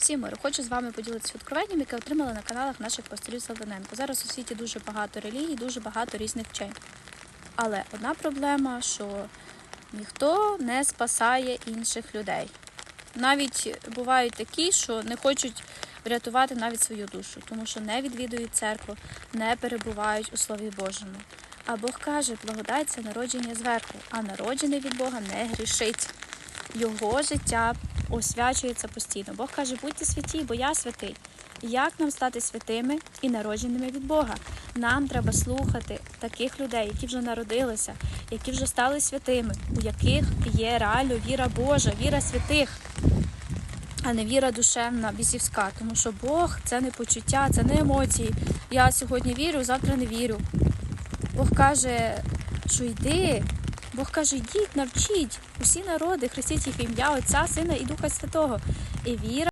Всім миру. Хочу з вами поділитися відкровенням, яке отримала на каналах наших пастирів Савиненко. Зараз у світі дуже багато релігій, дуже багато різних вчень. Але одна проблема, що ніхто не спасає інших людей. Навіть бувають такі, що не хочуть врятувати навіть свою душу, тому що не відвідують церкву, не перебувають у Слові Божому. А Бог каже, благодать це народження зверху, а народжений від Бога не грішить. Його життя освячується постійно. Бог каже, будьте святі, бо я святий. Як нам стати святими і народженими від Бога? Нам треба слухати таких людей, які вже народилися, які вже стали святими, у яких є реально віра Божа, віра святих, а не віра душевна, бісівська. Тому що Бог це не почуття, це не емоції. Я сьогодні вірю, завтра не вірю. Бог каже, що йди. Бог каже, йдіть, навчіть усі народи, хрестіть їх ім'я Отця, Сина і Духа Святого. І віра.